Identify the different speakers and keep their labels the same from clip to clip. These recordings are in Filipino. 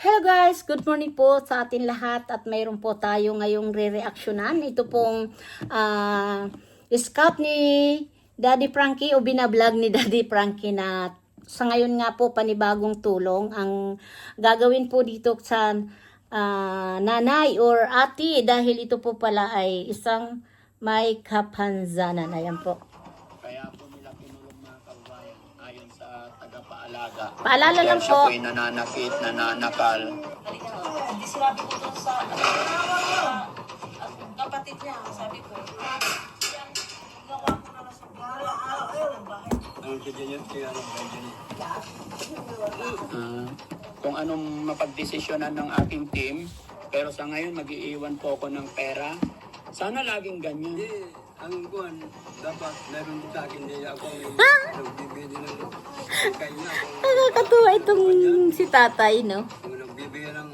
Speaker 1: Hello guys, good morning po sa atin lahat at mayroon po tayo ngayong re-reactionan. Ito pong ah scout ni Daddy Frankie o binablog ni Daddy Frankie na sa ngayon nga po panibagong tulong ang gagawin po dito sa ah, nanay or ate dahil ito po pala ay isang may kapansanan. Ayan po.
Speaker 2: Kaya po tagapaalaga.
Speaker 1: Paalala lang
Speaker 2: Dahil siya
Speaker 1: po.
Speaker 2: po'y nananakit, nananakal.
Speaker 3: Hindi sinabi ko doon sa at kapatid niya, sabi ko.
Speaker 2: Ah, kung anong mapagdesisyonan ng aking team, pero sa ngayon mag-iiwan po ako ng pera. Sana laging ganyan.
Speaker 4: Ang kuhan, dapat meron din sa akin din ako yung nagbibigay ng pagkain.
Speaker 1: Nakakatuwa itong si tatay, no?
Speaker 4: Kung nagbibigay ng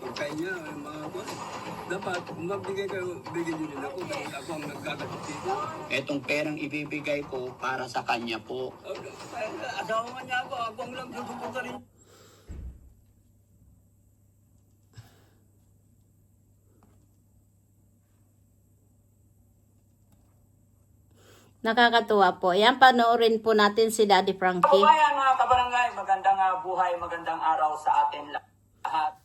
Speaker 4: pagkain niya, yung mga kuhan, dapat magbigay kayo, bigyan niyo din ako dahil ako ang nagkakalit dito.
Speaker 2: Etong perang ibibigay ko para sa kanya po.
Speaker 4: Asawa nga niya ako, ako ang lang susuporta rin.
Speaker 1: Nakakatuwa po. Yan, panoorin po natin si Daddy Frankie.
Speaker 5: Kabayan mga kabarangay, magandang ah, buhay, magandang araw sa atin lahat.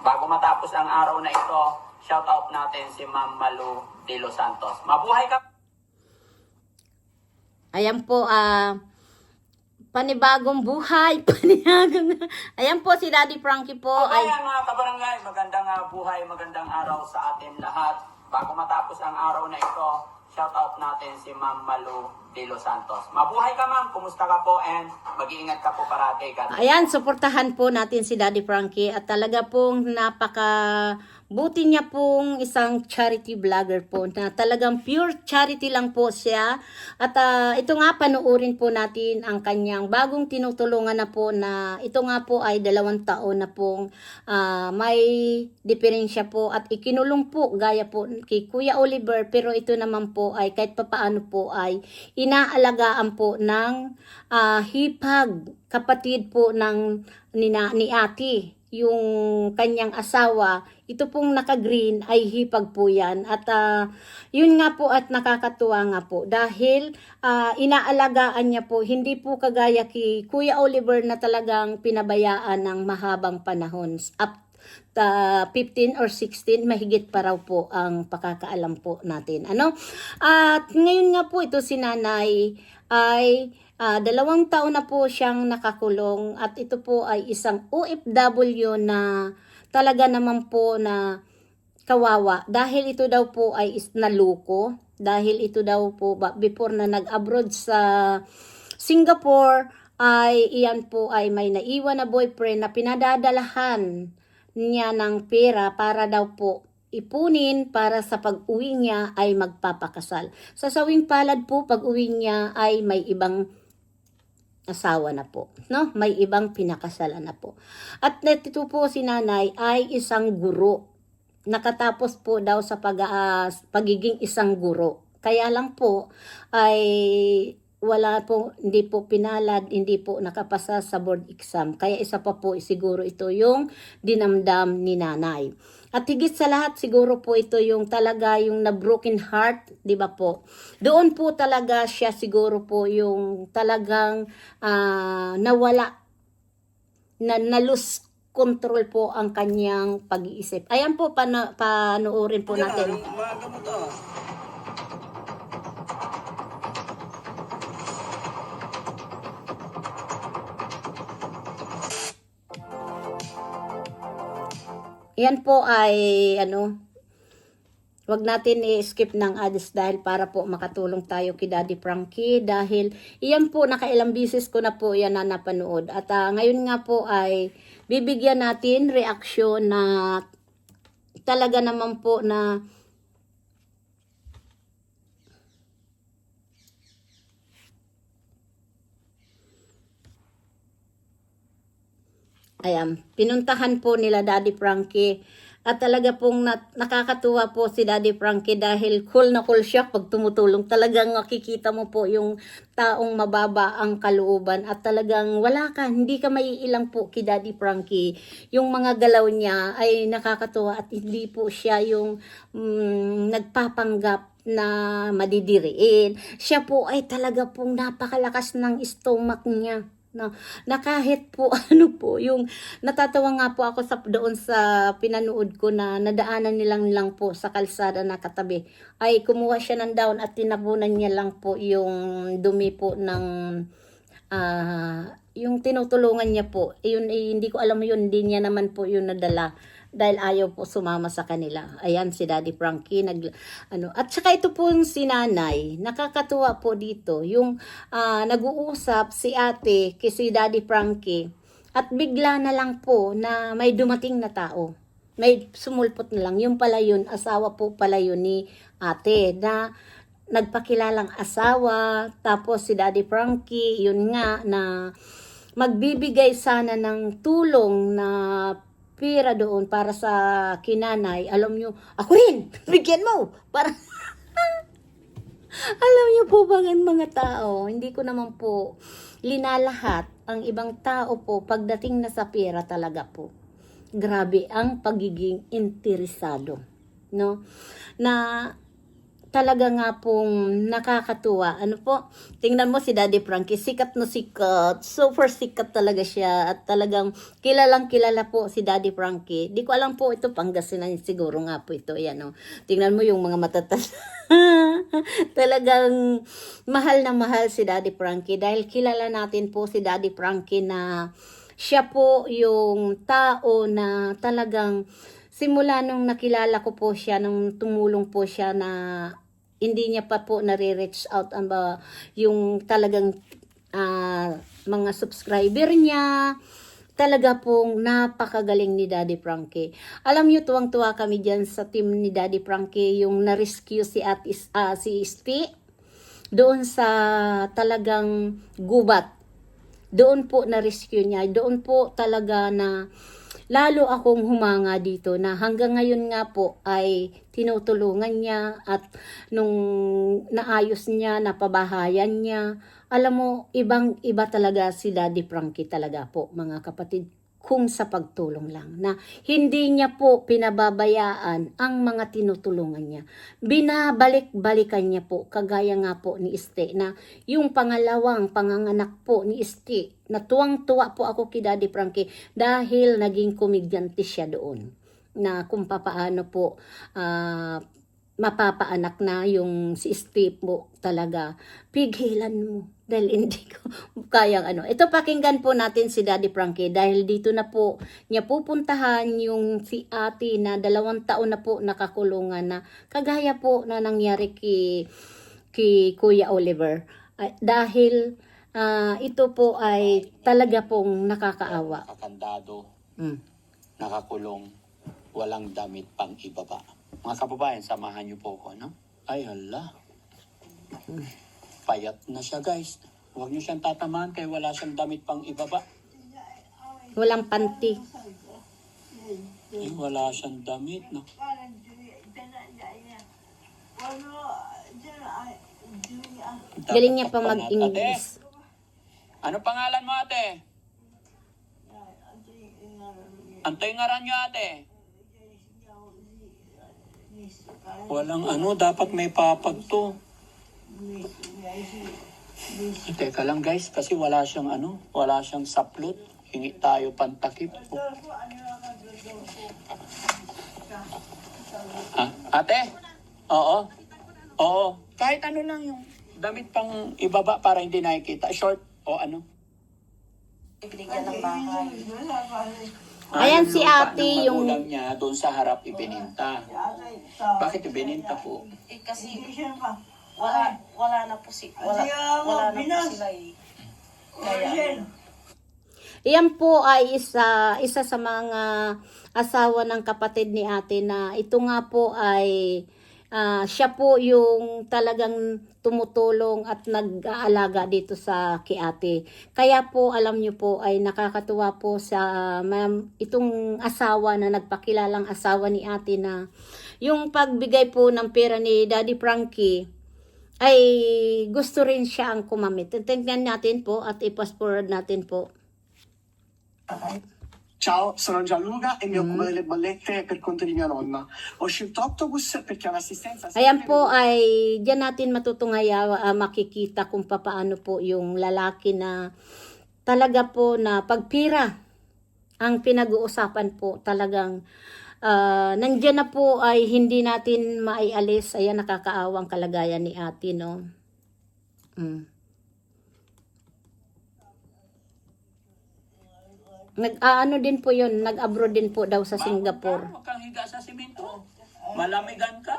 Speaker 5: Bago matapos ang araw na ito, shout out natin si Ma'am Malu de Los Santos. Mabuhay ka
Speaker 1: Ayan po, ah, panibagong buhay, panibagong... Ayan po si Daddy Frankie po. Ay,
Speaker 5: Kabayan mga kabarangay, magandang ah, buhay, magandang araw sa atin lahat. Bago matapos ang araw na ito, shout out natin si Ma'am Malu de Los Santos. Mabuhay ka ma'am, kumusta ka po and mag-iingat ka po parati.
Speaker 1: Ayan, suportahan po natin si Daddy Frankie at talaga pong napaka buti niya pong isang charity vlogger po na talagang pure charity lang po siya. At ah, ito nga panoorin po natin ang kanyang bagong tinutulungan na po na ito nga po ay dalawang taon na pong ah, may diferensya po at ikinulong po gaya po kay Kuya Oliver. Pero ito naman po ay kahit papaano po ay inaalagaan po ng ah, hipag kapatid po ng ni, ni ate yung kanyang asawa, ito pong naka-green ay hipag po yan. At ah, yun nga po at nakakatuwa nga po dahil ah, inaalagaan niya po, hindi po kagaya kay Kuya Oliver na talagang pinabayaan ng mahabang panahon. Up ta 15 or 16 mahigit pa raw po ang pakakaalam po natin ano at ngayon nga po ito si nanay ay ah, dalawang taon na po siyang nakakulong at ito po ay isang OFW na talaga naman po na kawawa dahil ito daw po ay naluko dahil ito daw po before na nag-abroad sa Singapore ay iyan po ay may naiwan na boyfriend na pinadadalahan niya ng pera para daw po ipunin para sa pag-uwi niya ay magpapakasal. Sa sawing palad po, pag-uwi niya ay may ibang asawa na po, no? May ibang pinakasalan na po. At nito po si nanay ay isang guro. Nakatapos po daw sa pag, ah, pagiging isang guro. Kaya lang po ay wala po, hindi po pinalad, hindi po nakapasa sa board exam. Kaya isa pa po siguro ito yung dinamdam ni nanay. At higit sa lahat siguro po ito yung talaga yung na broken heart, 'di ba po? Doon po talaga siya siguro po yung talagang ah, nawala na nalus control po ang kanyang pag-iisip. Ayan po pana, panoorin po natin.
Speaker 4: Gamot
Speaker 1: Yan po ay ano, wag natin i-skip ng ads dahil para po makatulong tayo kay Daddy Frankie dahil iyan po nakailang bisis ko na po yan na napanood. At ah, ngayon nga po ay bibigyan natin reaksyon na talaga naman po na Ayan, pinuntahan po nila Daddy Frankie At talaga pong nat- nakakatuwa po si Daddy Frankie dahil cool na cool siya pag tumutulong. Talagang makikita mo po yung taong mababa ang kalooban at talagang wala ka, hindi ka maiilang po kay Daddy Frankie. Yung mga galaw niya ay nakakatuwa at hindi po siya yung mm, nagpapanggap na madidiriin. Siya po ay talaga pong napakalakas ng stomach niya. No, na kahit po ano po yung natatawa nga po ako sa doon sa pinanood ko na nadaanan nilang lang po sa kalsada na katabi. Ay kumuha siya ng down at tinabunan niya lang po yung dumi po ng ah yung tinutulungan niya po. Yun eh, hindi ko alam yun hindi niya naman po yun nadala dahil ayaw po sumama sa kanila. Ayan si Daddy Frankie nag ano at saka ito po si Nanay. Nakakatuwa po dito yung ah, nag-uusap si Ate kay si Daddy Frankie at bigla na lang po na may dumating na tao. May sumulpot na lang. Yung pala yun, asawa po pala yun ni ate na nagpakilalang asawa. Tapos si Daddy Frankie, yun nga na magbibigay sana ng tulong na pira doon para sa kinanay. Alam nyo, ako rin, bigyan mo. Para alam niyo po ba mga tao, hindi ko naman po linalahat ang ibang tao po pagdating na sa pera talaga po. Grabe ang pagiging interesado, no? Na talaga nga pong nakakatuwa. Ano po? Tingnan mo si Daddy Frankie, sikat na sikat. Super sikat talaga siya. At talagang kilalang kilala po si Daddy Frankie. Di ko alam po ito, Pangasinan siguro nga po ito. Yan, no? Tingnan mo yung mga matatanda. talagang mahal na mahal si Daddy Frankie. Dahil kilala natin po si Daddy Frankie na siya po yung tao na talagang simula nung nakilala ko po siya, nung tumulong po siya na hindi niya pa po nare-reach out ang ba, yung talagang ah, mga subscriber niya, talaga pong napakagaling ni Daddy Frankie. Alam niyo, tuwang-tuwa kami dyan sa team ni Daddy Frankie, yung na-rescue si, at, ah, si Spi doon sa talagang gubat doon po na-rescue niya. Doon po talaga na lalo akong humanga dito na hanggang ngayon nga po ay tinutulungan niya at nung naayos niya, napabahayan niya. Alam mo, ibang iba talaga si Daddy Frankie talaga po mga kapatid kung sa pagtulong lang na hindi niya po pinababayaan ang mga tinutulungan niya. Binabalik-balikan niya po kagaya nga po ni Este na yung pangalawang panganganak po ni Este na tuwang-tuwa po ako kay Daddy Frankie dahil naging komedyante siya doon na kung papaano po ah, mapapaanak na yung si Steve mo talaga, pigilan mo. Dahil hindi ko kayang ano. Ito pakinggan po natin si Daddy Frankie dahil dito na po niya pupuntahan yung si ate na dalawang taon na po nakakulungan na kagaya po na nangyari kay, kay Kuya Oliver. Ah, dahil ah, ito po ay talaga pong nakakaawa.
Speaker 2: Kakandado,
Speaker 1: Mm.
Speaker 2: nakakulong, walang damit pang ibaba. Mga kababayan, samahan niyo po ko, no? Ay, hala. Payat na siya, guys. Huwag niyo siyang tatamaan kaya wala siyang damit pang ibaba.
Speaker 1: Walang panty.
Speaker 2: Ay, wala siyang damit, no?
Speaker 1: Galing niya pa mag-English.
Speaker 2: ano pangalan mo, ate? Antay ngaran niyo, ate. Walang ano, dapat may papag to. Teka lang guys, kasi wala siyang ano, wala siyang saplot. Hingi tayo pantakip. Ah, ate? Oo. Oo. Kahit ano lang yung damit pang ibaba para hindi nakikita. Short o ano.
Speaker 3: Binigyan ng bahay.
Speaker 1: Ayan si ate,
Speaker 2: ng
Speaker 1: yung-
Speaker 2: magulang niya doon sa harap ibininta. Bakit ibininta po?
Speaker 3: Eh kasi wala wala na po si wala wala na po sila eh. Kaya
Speaker 1: Iyan po ay isa, isa sa mga asawa ng kapatid ni ate na ito nga po ay ah, siya po yung talagang tumutulong at nag-aalaga dito sa Kiate. Kaya po alam niyo po ay nakakatuwa po sa ma'am itong asawa na nagpakilalang asawa ni ate na yung pagbigay po ng pera ni Daddy Frankie ay gusto rin siya ang kumamit. Tingnan natin po at i-fast forward natin po.
Speaker 6: Ciao, sono Gianluca e mi occupo delle bollette per conto di mia nonna. Ho scelto Octopus perché è un'assistenza...
Speaker 1: Ayan po ay diyan natin matutungaya ah, makikita kung papaano po yung lalaki na talaga po na pagpira ang pinag-uusapan po talagang ah, nandiyan na po ay hindi natin maialis ayan nakakaawang kalagayan ni ate no mm. Nag-ano din po yun, nag-abroad din po daw sa Singapore.
Speaker 2: Huwag kang higa sa simento. Malamigan ka.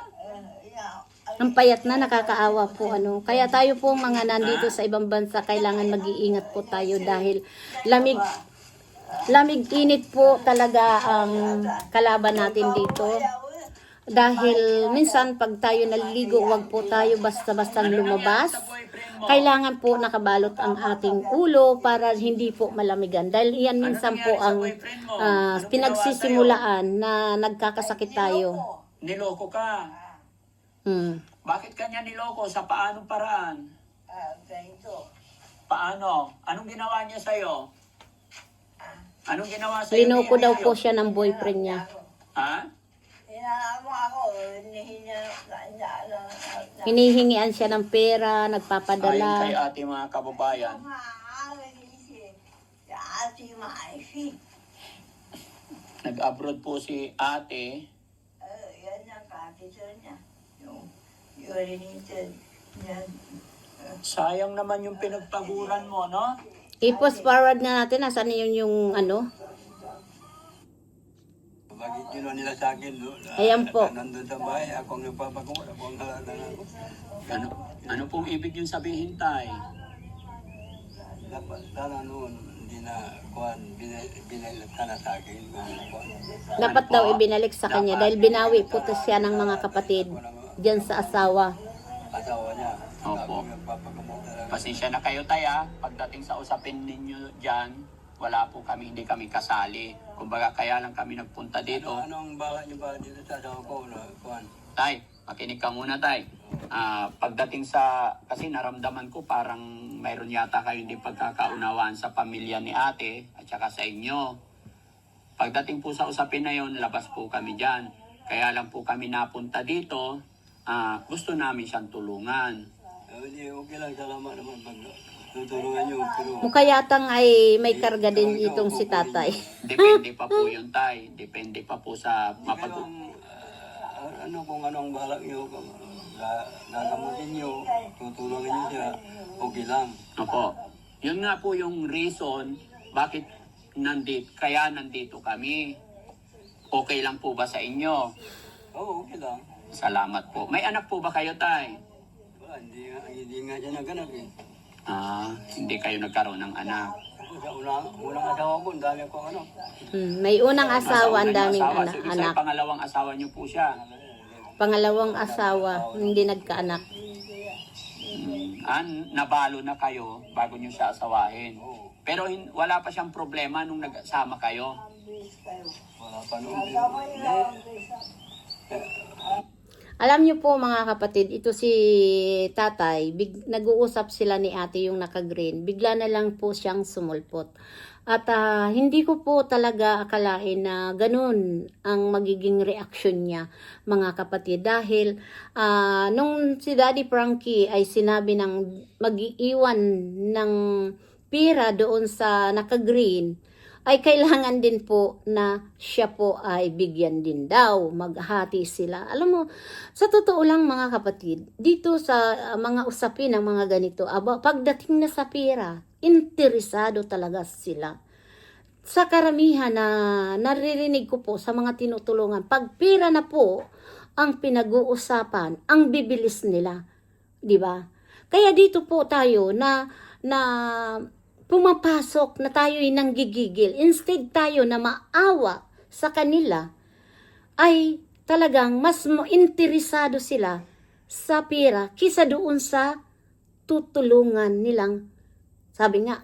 Speaker 1: Ang payat na nakakaawa po ano. Kaya tayo po mga nandito sa ibang bansa kailangan mag-iingat po tayo dahil lamig lamig init po talaga ang kalaban natin dito. Dahil minsan pag tayo naliligo, wag po tayo basta-bastang lumabas. Kailangan po nakabalot ang ating ulo para hindi po malamigan. Dahil yan minsan po ang ah, pinagsisimulaan na nagkakasakit tayo.
Speaker 2: Niloko ka.
Speaker 1: Hmm.
Speaker 2: Bakit kanya niloko? Sa paanong paraan? Paano? Anong ginawa niya sa'yo? Anong ginawa sa'yo?
Speaker 1: Linoko daw po siya ng boyfriend niya.
Speaker 2: Ha?
Speaker 3: Hinaamo ako, na,
Speaker 1: Hinihingian siya ng pera,
Speaker 2: Ayon kay
Speaker 1: nagpapadala.
Speaker 2: ating mga kababayan.
Speaker 3: Ate.
Speaker 2: Nag-abroad po si ate.
Speaker 3: Uh, yan ang capital niya. Yung niya.
Speaker 2: Sayang naman yung pinagpaguran mo, no?
Speaker 1: I-post forward na natin, nasan yun yung ano?
Speaker 4: Yun nila sa akin, no? Na-
Speaker 1: Ayan po.
Speaker 4: na Nandun sa bahay, ako ang nagpapagamot, ako ang halaga ako.
Speaker 2: Ano, ano pong ibig yung sabihin, tay?
Speaker 4: Dapat sana noon, hindi na, kuhan, binailat na sa akin. kuhan.
Speaker 1: Dapat daw ibinalik sa kanya dahil binawi po to siya ng mga kapatid dyan sa asawa.
Speaker 4: Asawa niya.
Speaker 2: Opo. Pasensya na kayo, tay, ah. Pagdating sa usapin ninyo dyan, wala po kami, hindi kami kasali. Kumbaga, kaya lang kami nagpunta dito.
Speaker 4: Ano, anong baka niyo ba dito sa ko, na, kuhan?
Speaker 2: Tay, makinig ka muna, tay. Ah, pagdating sa, kasi naramdaman ko parang mayroon yata kayo hindi pagkakaunawaan sa pamilya ni ate at saka sa inyo. Pagdating po sa usapin na yon, labas po kami dyan. Kaya lang po kami napunta dito, ah, gusto namin siyang tulungan.
Speaker 4: Eh, Hindi, okay lang, salamat naman pag tutulungan niyo. Pero,
Speaker 1: Mukha yatang ay may karga din itong si tatay.
Speaker 2: Depende pa po yun, tay. Depende pa po sa
Speaker 4: pero
Speaker 2: mapag...
Speaker 4: ah, ano kung anong balak ga- gagamutin niyo, tutulungan niyo siya, okay lang.
Speaker 2: Opo. Yun nga po yung reason bakit nandito, kaya nandito kami. Okay lang po ba sa inyo?
Speaker 4: Oo, okay lang.
Speaker 2: Salamat po. May anak po ba kayo, tay?
Speaker 4: Wala, hindi, nga- hindi nga siya naganak eh.
Speaker 2: Ah, hindi kayo nagkaroon ng anak.
Speaker 4: Sa unang, unang asawa ko, ang dami akong ano.
Speaker 1: Hmm, may unang asawa, ang daming
Speaker 2: asawa.
Speaker 1: anak.
Speaker 2: So, ibig sabihin,
Speaker 1: anak.
Speaker 2: pangalawang asawa niyo po siya.
Speaker 1: Pangalawang asawa, hindi nagkaanak.
Speaker 2: Hmm. Ah, nabalo na kayo bago niyo siya asawahin. Pero hin- wala pa siyang problema nung nagsama kayo.
Speaker 4: Wala pa noon.
Speaker 1: Alam niyo po mga kapatid, ito si tatay, big, nag-uusap sila ni ate yung naka-green. Bigla na lang po siyang sumulpot. At ah, hindi ko po talaga akalain na ganun ang magiging reaksyon niya mga kapatid. Dahil ah, nung si Daddy Frankie ay sinabi ng mag-iiwan ng pira doon sa naka-green, ay kailangan din po na siya po ay bigyan din daw, maghati sila. Alam mo, sa totoo lang mga kapatid, dito sa uh, mga usapin ng mga ganito, aba, pagdating na sa pera, interesado talaga sila. Sa karamihan na naririnig ko po sa mga tinutulungan, pag pera na po ang pinag-uusapan, ang bibilis nila. 'Di ba? Kaya dito po tayo na na pumapasok na tayo'y nanggigigil. Instead tayo na maawa sa kanila, ay talagang mas mo- interesado sila sa pera kisa doon sa tutulungan nilang, sabi nga,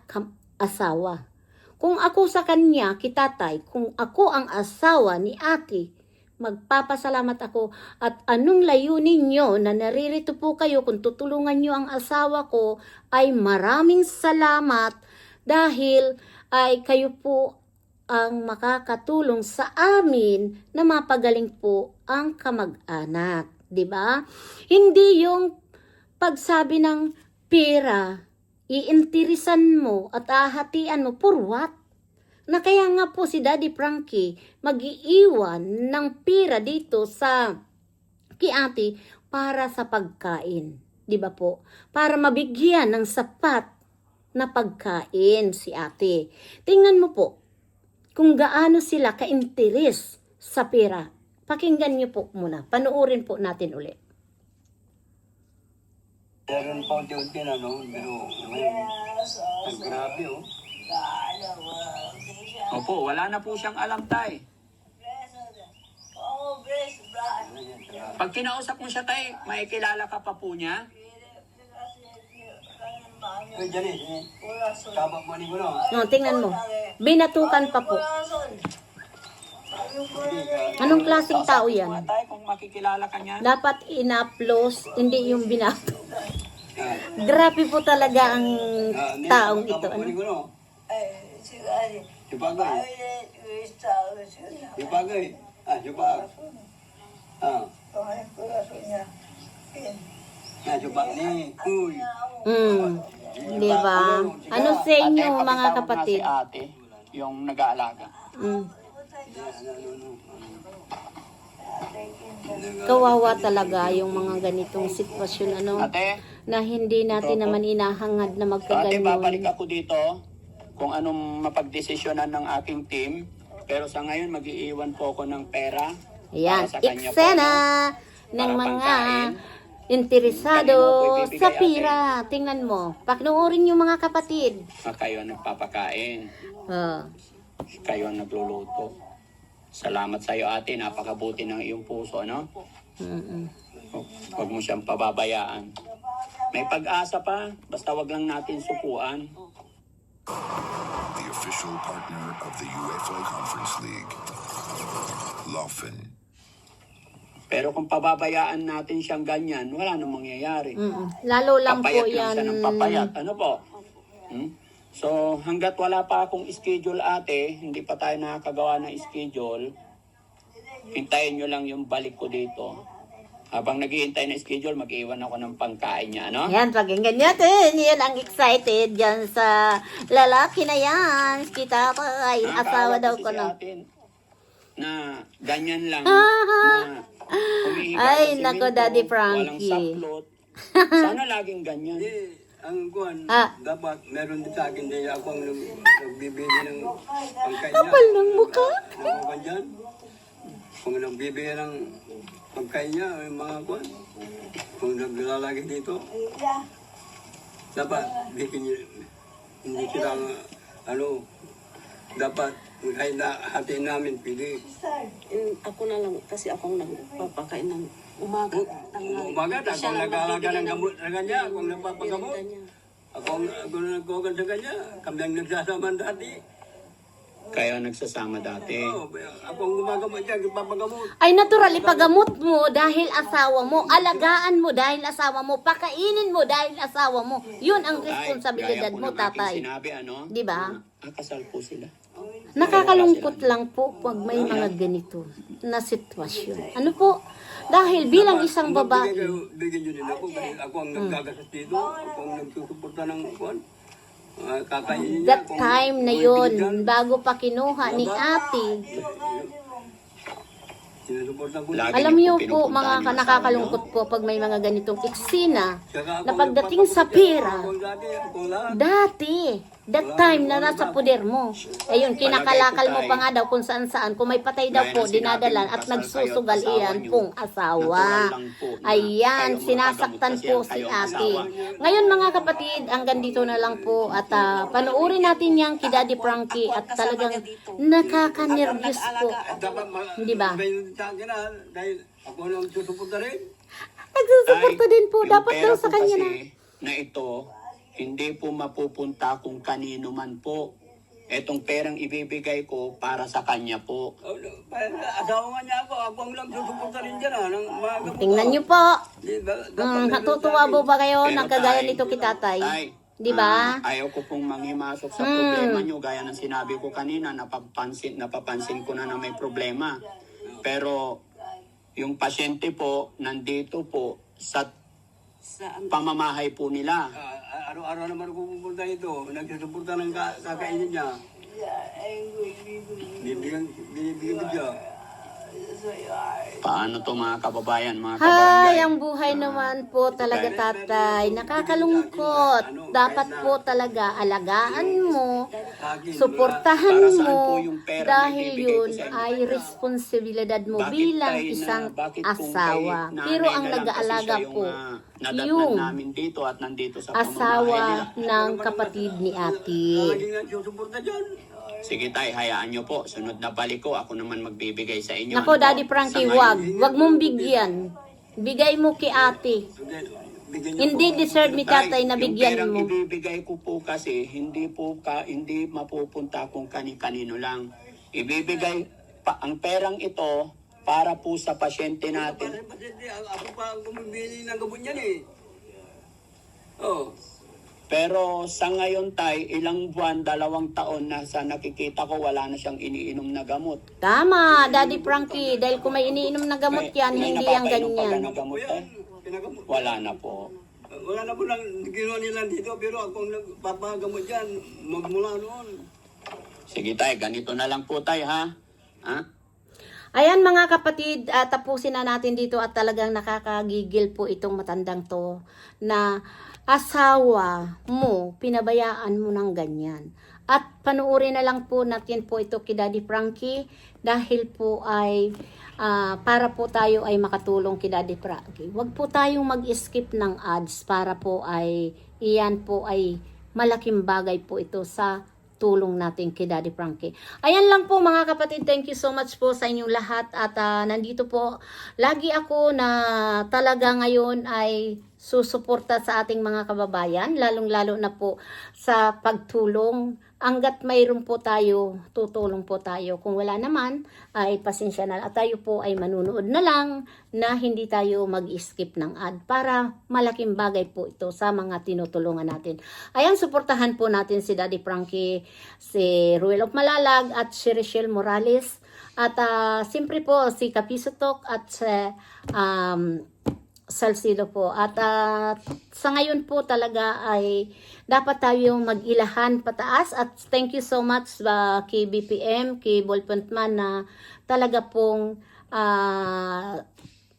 Speaker 1: asawa. Kung ako sa kanya, kitatay, kung ako ang asawa ni ate, magpapasalamat ako at anong layunin nyo na naririto po kayo kung tutulungan nyo ang asawa ko ay maraming salamat dahil ay kayo po ang makakatulong sa amin na mapagaling po ang kamag-anak. 'di ba? Hindi yung pagsabi ng pera, iintirisan mo at ahatian mo for what? Na kaya nga po si Daddy Frankie mag-iiwan ng pera dito sa kiati para sa pagkain. 'Di ba po? Para mabigyan ng sapat na pagkain si ate. Tingnan mo po kung gaano sila ka-interes sa pera. Pakinggan niyo po muna. Panuorin po natin uli.
Speaker 4: Meron pa na, no? Pero ngayon, ang grabe, oh.
Speaker 2: Opo, wala na po siyang alam, tay. Pag kinausap mo siya, tay, makikilala ka pa po niya.
Speaker 4: Uy, Janet, eh. Kabak mo ni ko, no?
Speaker 1: No, tingnan mo. Binatukan pa po. Anong klaseng tao yan?
Speaker 2: Mga tay, kung makikilala ka niya.
Speaker 1: Dapat in-upload, hindi yung binato. Grabe po talaga ang
Speaker 4: Ah,
Speaker 1: taong ito.
Speaker 4: mo
Speaker 1: Ano?
Speaker 4: ko, no?
Speaker 3: Eh.
Speaker 4: Ah, sipag. Ah, ah, sipag ni. Uy.
Speaker 1: Mm. Di ba? Ano sa inyo
Speaker 2: Ate,
Speaker 1: mga
Speaker 2: pakitawag
Speaker 1: kapatid?
Speaker 2: si ate, yung nag-aalaga.
Speaker 1: Mm. Kawawa talaga yung mga ganitong sitwasyon ano
Speaker 2: Ate,
Speaker 1: na hindi natin naman inahangad na
Speaker 2: ate, babalik ako dito kung anong mapagdesisyonan ng aking team. Pero sa ngayon, mag-iiwan po ako ng pera.
Speaker 1: Ayan,
Speaker 2: para sa kanya po,
Speaker 1: eksena ng
Speaker 2: Para
Speaker 1: mga
Speaker 2: pangkain.
Speaker 1: Interesado sa
Speaker 2: ate?
Speaker 1: pira. Tingnan mo. Paknuorin yung mga kapatid.
Speaker 2: Ah, kayo ang nagpapakain.
Speaker 1: Oh.
Speaker 2: Kayo ang nagluluto. Salamat sa iyo ate, napakabuti ng iyong puso, ano?
Speaker 1: Mm-mm.
Speaker 2: Huwag mo siyang pababayaan. May pag-asa pa, basta wag lang natin sukuan.
Speaker 7: the official partner of the UEFA Conference League. Laufen.
Speaker 2: Pero kung pababayaan natin siyang ganyan, wala nang mangyayari.
Speaker 1: Mm-mm. Lalo lang po
Speaker 2: papayat lang
Speaker 1: yan.
Speaker 2: siya ng papayat. Ano po? Hmm? So, hanggat wala pa akong schedule ate, hindi pa tayo nakakagawa ng schedule, hintayin nyo lang yung balik ko dito. Habang naghihintay ng schedule, mag-iwan ako ng pangkain niya, ano?
Speaker 1: Yan, pakinggan natin. Yan ang excited dyan sa lalaki na yan. Kita ko ay asawa daw ko
Speaker 2: si ate na ganyan lang.
Speaker 1: Ah.
Speaker 2: na humihiga
Speaker 1: Ay, nako, Daddy
Speaker 2: Walang
Speaker 1: Frankie.
Speaker 2: saplot. Sana laging ganyan.
Speaker 4: Hindi, ang kuhan,
Speaker 1: Ah.
Speaker 4: dapat meron din sa akin din ako ang nag, nagbibili ng niya.
Speaker 1: Kapal ng mukha.
Speaker 4: Nakuha dyan. Kung nagbibili ng pagkain niya, yung mga kuhan, kung naglalagay dito, dapat bigyan niya, hindi sila, ano, dapat kahit na hatiin namin, pili.
Speaker 8: Mm, ako na lang kasi ako ang nagpapakain ng umaga. tanghali.
Speaker 4: Umaga, ako
Speaker 8: Siya
Speaker 4: ang
Speaker 8: lang
Speaker 4: nag-aalaga
Speaker 8: magbibigay
Speaker 4: ng gamot sa kanya, ako ang nagpapagamot.
Speaker 8: Niya.
Speaker 4: Ako ang ako ang nagkukan sa kanya, kami ang nagsasama dati.
Speaker 2: Kayo nagsasama dati.
Speaker 4: Oo, ako ang gumagamot dyan, ipapagamot.
Speaker 1: Ay natural, ipagamot mo dahil asawa mo. Alagaan mo dahil asawa mo. Pakainin mo dahil asawa mo. Yun ang responsibilidad mo, tatay.
Speaker 2: Sinabi, ano?
Speaker 1: Di ba?
Speaker 2: ah, kasal po sila.
Speaker 1: Nakakalungkot lang po pag may mga ganito na sitwasyon. Ano po? Dahil bilang isang babae,
Speaker 4: bigyan nyo din ako, kasi ako ang naggagastos dito, ako ang nagsusuporta ng kuwan. Kakainin niya.
Speaker 1: that
Speaker 4: kung-
Speaker 1: time na
Speaker 4: kung
Speaker 1: yun,
Speaker 4: ibigyan,
Speaker 1: bago pa kinuha ni ate,
Speaker 4: Sinusuportan ko.
Speaker 2: Lagi
Speaker 1: alam
Speaker 2: niyo po
Speaker 1: mga nakakalungkot po pag may mga ganitong eksena
Speaker 4: Saka ako
Speaker 1: na pagdating sa pera,
Speaker 4: lahat.
Speaker 1: dati, That time na nasa poder mo. Ayun, kinakalakal mo pa nga daw kung saan saan. Kung may patay daw po, dinadalan at nagsusugal iyan pong asawa.
Speaker 2: Lang
Speaker 1: Ayan, sinasaktan po si ate. Ngayon mga kapatid, hanggang dito na lang po at ah, panuorin natin yung kay Daddy Frankie at talagang nakaka-nervous po.
Speaker 4: Dapat ma-
Speaker 1: Di ba?
Speaker 4: ako nang susuporta rin.
Speaker 1: Nagsusuporta din po, dapat daw sa kanya na.
Speaker 2: na ito, hindi po mapupunta kung kanino man po. Etong perang ibibigay ko para sa kanya po.
Speaker 4: Parang Asawa nga niya ako, ako ang lang susuporta rin dyan ha, ng mga gamot.
Speaker 1: Tingnan niyo po. Mm, natutuwa po ba kayo ng kagaya
Speaker 2: Tay,
Speaker 1: nito kay tatay?
Speaker 2: Tay,
Speaker 1: Di ba?
Speaker 2: ah, ayaw ko pong mangimasok sa
Speaker 1: Hmm.
Speaker 2: problema nyo. Gaya ng sinabi ko kanina, napapansin, napapansin ko na na may problema. Pero yung pasyente po, nandito po sa pamamahay po nila.
Speaker 4: Araw-araw naman ako pupunta ito, nagsusuporta ng ka- kakainin niya. Bibigyan, bibigyan ko siya.
Speaker 2: Paano to mga kababayan, mga
Speaker 1: Hay,
Speaker 2: kabarangay?
Speaker 1: ang buhay naman po talaga tatay. Nakakalungkot. Dapat po talaga alagaan mo, suportahan mo
Speaker 2: po yung pera na
Speaker 1: dahil yun ay responsibilidad mo bilang isang asawa. Pero ang nag-aalaga po,
Speaker 2: ah,
Speaker 1: yung
Speaker 2: namin dito at nandito sa pamamahay nila.
Speaker 1: asawa ng kapatid ni ate.
Speaker 2: Sige tay, hayaan nyo po. Sunod na balik ko, ako naman magbibigay sa inyo.
Speaker 1: Nako,
Speaker 2: Ano po?
Speaker 1: Daddy Frankie, wag. Wag mong bigyan. Bigay mo kay ate.
Speaker 4: Hindi,
Speaker 1: deserve ni tatay na
Speaker 2: yung
Speaker 1: bigyan
Speaker 2: perang
Speaker 1: mo.
Speaker 2: ibibigay ko po kasi, hindi po ka, hindi mapupunta kung kani-kanino lang. Ibibigay, pa, ang perang ito, para po sa pasyente natin.
Speaker 4: Ako pa ang bumibili ng gamot niyan eh. Oh.
Speaker 2: Pero sa ngayon tay, ilang buwan, dalawang taon na sa nakikita ko, wala na siyang iniinom na gamot.
Speaker 1: Tama, Daddy Frankie. Dahil kung may iniinom na gamot yan,
Speaker 2: May
Speaker 1: hindi yan
Speaker 2: napapainom pa ba
Speaker 1: ganyan.
Speaker 2: na gamot tay?
Speaker 4: Pinagamot.
Speaker 2: Wala na po.
Speaker 4: Wala na po lang ginawa nila dito pero ako ang nagpapagamot dyan magmula noon.
Speaker 2: Sige tay, ganito na lang po tay ha. Ha?
Speaker 1: Ayan mga kapatid, ah, tapusin na natin dito at talagang nakakagigil po itong matandang to na asawa mo, pinabayaan mo ng ganyan. At panuorin na lang po natin po ito kay Daddy Frankie dahil po ay ah, para po tayo ay makatulong kay Daddy Frankie. Huwag po tayong mag-skip ng ads para po ay iyan po ay malaking bagay po ito sa tulong natin kay Daddy Frankie. Ayan lang po mga kapatid, thank you so much po sa inyong lahat at ah, nandito po lagi ako na talaga ngayon ay susuporta sa ating mga kababayan, lalong-lalo na po sa pagtulong. Hanggat mayroon po tayo, tutulong po tayo. Kung wala naman, ay pasensya na. At tayo po ay manunood na lang na hindi tayo mag-skip ng ad para malaking bagay po ito sa mga tinutulungan natin. Ayan, suportahan po natin si Daddy Frankie, si Ruel of Malalag at si Richelle Morales. At ah, siyempre po si Kapiso Talk at si um, Salcido po. At ah, sa ngayon po talaga ay dapat tayong mag-ilahan pataas at thank you so much ba kay BPM, kay Ballpointman na talaga pong ah,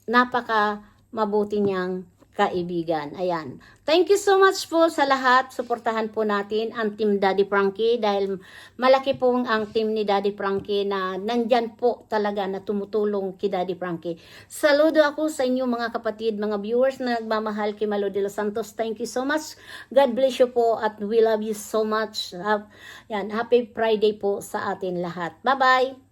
Speaker 1: napaka mabuti niyang kaibigan. Ayan. Thank you so much po sa lahat. Suportahan po natin ang Team Daddy Frankie dahil malaki po ang team ni Daddy Frankie na nandyan po talaga na tumutulong kay Daddy Frankie. Saludo ako sa inyo mga kapatid, mga viewers na nagmamahal kay Malo de los Santos. Thank you so much. God bless you po at we love you so much. Ha- Yan, happy Friday po sa atin lahat. Bye-bye!